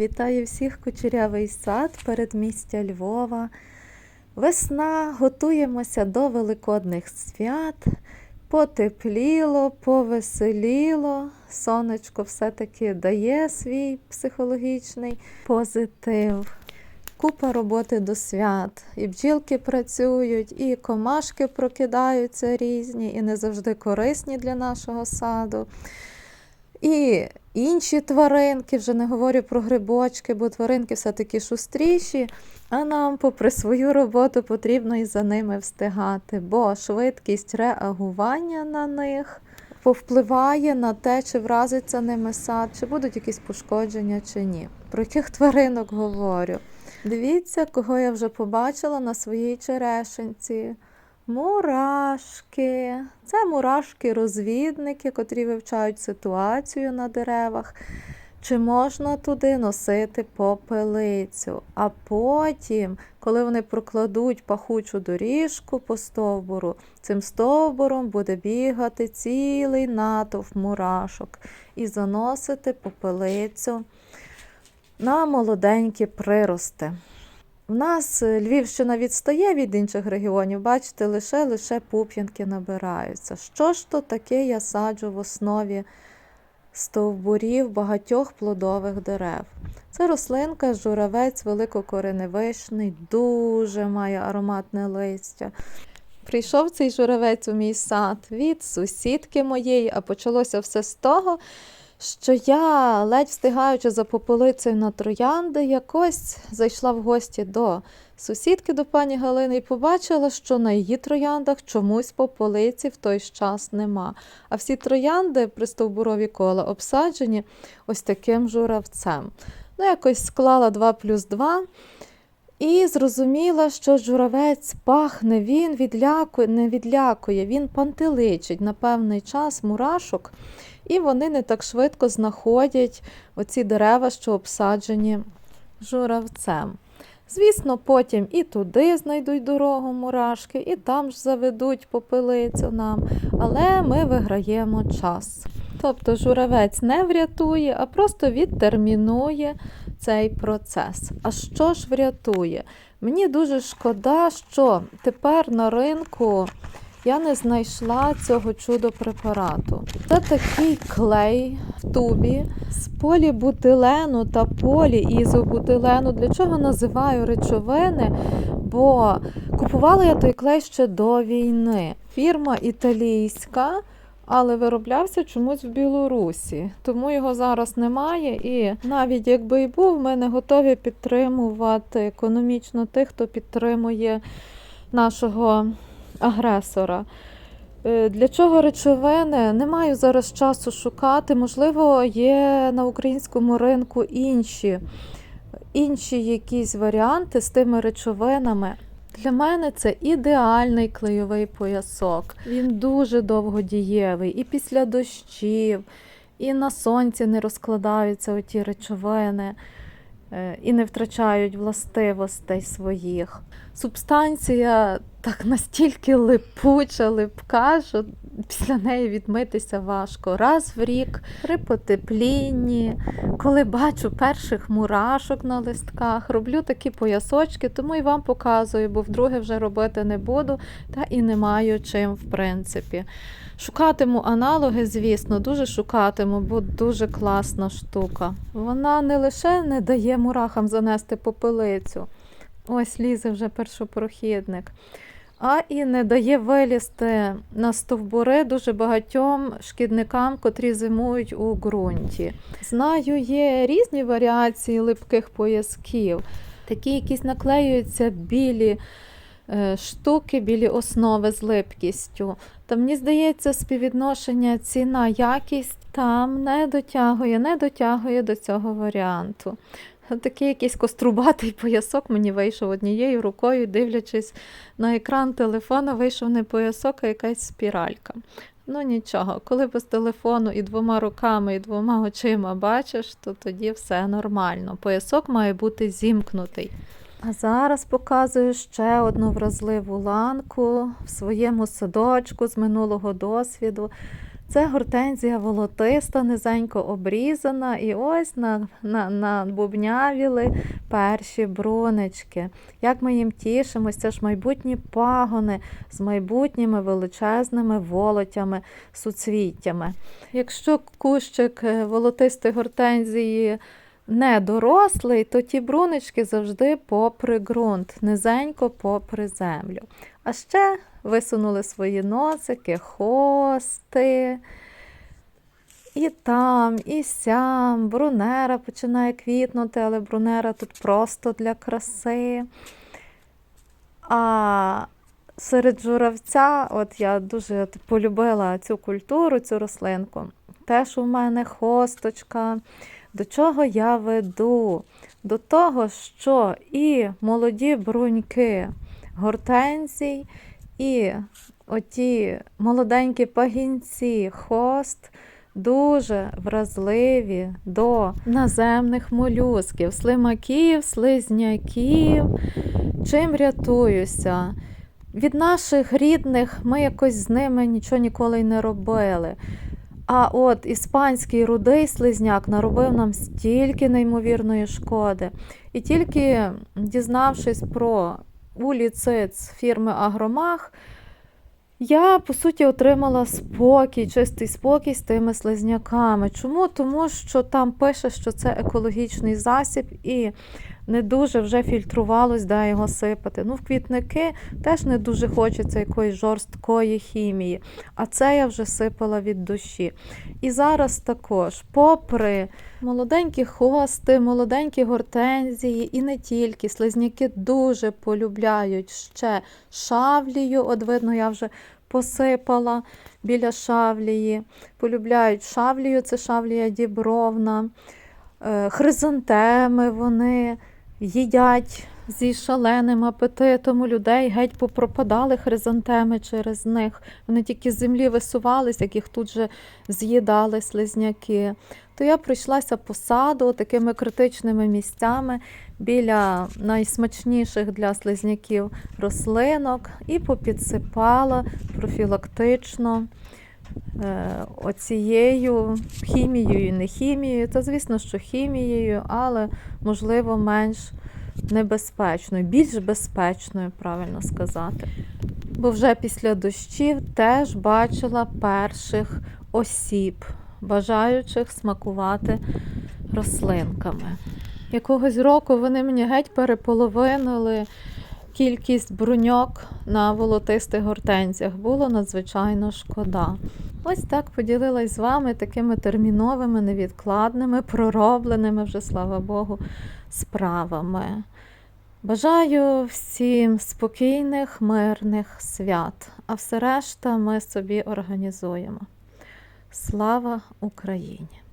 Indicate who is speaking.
Speaker 1: Вітаю всіх кучерявий сад передмістя Львова. Весна, готуємося до великодних свят. Потепліло, повеселіло. Сонечко все-таки дає свій психологічний позитив. Купа роботи до свят. І бджілки працюють, і комашки прокидаються різні, і не завжди корисні для нашого саду. І інші тваринки, вже не говорю про грибочки, бо тваринки все-таки шустріші. А нам, попри свою роботу, потрібно і за ними встигати, бо швидкість реагування на них повпливає на те, чи вразиться ними сад, чи будуть якісь пошкодження, чи ні. Про яких тваринок говорю? Дивіться, кого я вже побачила на своїй черешенці. Мурашки. Це мурашки-розвідники, котрі вивчають ситуацію на деревах. Чи можна туди носити попелицю? А потім, коли вони прокладуть пахучу доріжку по стовбуру, цим стовбуром буде бігати цілий натовп мурашок і заносити попелицю на молоденькі прирости. У нас е, Львівщина відстає від інших регіонів, бачите, лише лише пуп'янки набираються. Що ж то таке я саджу в основі стовбурів багатьох плодових дерев? Це рослинка, журавець великокореневишний, дуже має ароматне листя. Прийшов цей журавець у мій сад від сусідки моєї, а почалося все з того, що я, ледь встигаючи за пополицею на троянди, якось зайшла в гості до сусідки до пані Галини і побачила, що на її трояндах чомусь пополиці в той час нема. А всі троянди при стовбурові кола обсаджені ось таким журавцем. Ну, якось склала 2 плюс 2. І зрозуміла, що журавець пахне, він відлякує, не відлякує, він пантеличить на певний час мурашок, і вони не так швидко знаходять оці дерева, що обсаджені журавцем. Звісно, потім і туди знайдуть дорогу мурашки, і там ж заведуть попелицю нам, але ми виграємо час. Тобто журавець не врятує, а просто відтермінує цей процес. А що ж врятує? Мені дуже шкода, що тепер на ринку я не знайшла цього чудо-препарату. Це такий клей в тубі з полібутилену та поліізобутилену. Для чого називаю речовини? Бо купувала я той клей ще до війни. Фірма італійська. Але вироблявся чомусь в Білорусі, тому його зараз немає. І навіть якби і був, ми не готові підтримувати економічно тих, хто підтримує нашого агресора. Е, Для чого речовини? Не маю зараз часу шукати. Можливо, є на українському ринку інші, інші якісь варіанти з тими речовинами. Для мене це ідеальний клейовий поясок. Він дуже довгодієвий і після дощів, і на сонці не розкладаються оті речовини е, і не втрачають властивостей своїх. Субстанція так настільки липуча, липка, що після неї відмитися важко. Раз в рік при потеплінні, коли бачу перших мурашок на листках, роблю такі поясочки, тому і вам показую, бо вдруге вже робити не буду, та і не маю чим, в принципі. Шукатиму аналоги, звісно, дуже шукатиму, бо дуже класна штука. Вона не лише не дає мурахам занести попелицю. Ось лізе вже першопрохідник. А і не дає вилізти на стовбури дуже багатьом шкідникам, котрі зимують у ґрунті. Знаю, є різні варіації липких поясків. Такі якісь наклеюються білі е, штуки, білі основи з липкістю. Та мені здається, співвідношення ціна якість там не дотягує, не дотягує до цього варіанту. Такий якийсь кострубатий поясок мені вийшов однією рукою, дивлячись на екран телефона, вийшов не поясок, а якась спіралька. Ну нічого, коли без телефону і двома руками, і двома очима бачиш, то тоді все нормально. Поясок має бути зімкнутий. А зараз показую ще одну вразливу ланку в своєму садочку з минулого досвіду. Це гортензія волотиста, низенько обрізана, і ось на, на, набубнявіли перші брунечки. Як ми їм тішимось, це ж майбутні пагони з майбутніми величезними волотями, суцвіттями. Якщо кущик е, волотистої гортензії не дорослий, то ті брунечки завжди попри ґрунт, низенько попри землю. А ще висунули свої носики, хости. І там, і сям, брунера починає квітнути, але брунера тут просто для краси. А серед журавця, от я дуже полюбила цю культуру, цю рослинку. Теж у мене хосточка. До чого я веду? До того, що і молоді бруньки гортензій, і оті молоденькі пагінці, хост дуже вразливі до наземних молюсків, слимаків, слизняків. Чим рятуюся? Від наших рідних ми якось з ними нічого ніколи й не робили. А от іспанський рудий слизняк наробив нам стільки неймовірної шкоди. І тільки дізнавшись про уліциц фірми Агромах, я, по суті, отримала спокій, чистий спокій з тими слизняками. Чому? Тому що там пише, що це екологічний засіб і не дуже вже фільтрувалось, де його сипати. Ну, в квітники теж не дуже хочеться якоїсь жорсткої хімії, а це я вже сипала від душі. І зараз також, попри молоденькі хости, молоденькі гортензії, і не тільки, слизняки дуже полюбляють ще шавлію. От видно, я вже посипала біля шавлії. Полюбляють шавлію, це шавлія дібровна. Е, Хризантеми вони їдять зі шаленим апетитом у людей, геть попропадали хризантеми через них. Вони тільки з землі висувались, яких тут же з'їдали слизняки. То я пройшлася по саду такими критичними місцями біля найсмачніших для слизняків рослинок і попідсипала профілактично оцією хімією не хімією. Та, звісно, що хімією, але, можливо, менш небезпечною, більш безпечною, правильно сказати. Бо вже після дощів теж бачила перших осіб, бажаючих смакувати рослинками. Якогось року вони мені геть переполовинили кількість бруньок на волотистих гортензіях. Було надзвичайно шкода. Ось так поділилась з вами такими терміновими, невідкладними, проробленими вже, слава Богу, справами. Бажаю всім спокійних, мирних свят, а все решта ми собі організуємо. Слава Україні!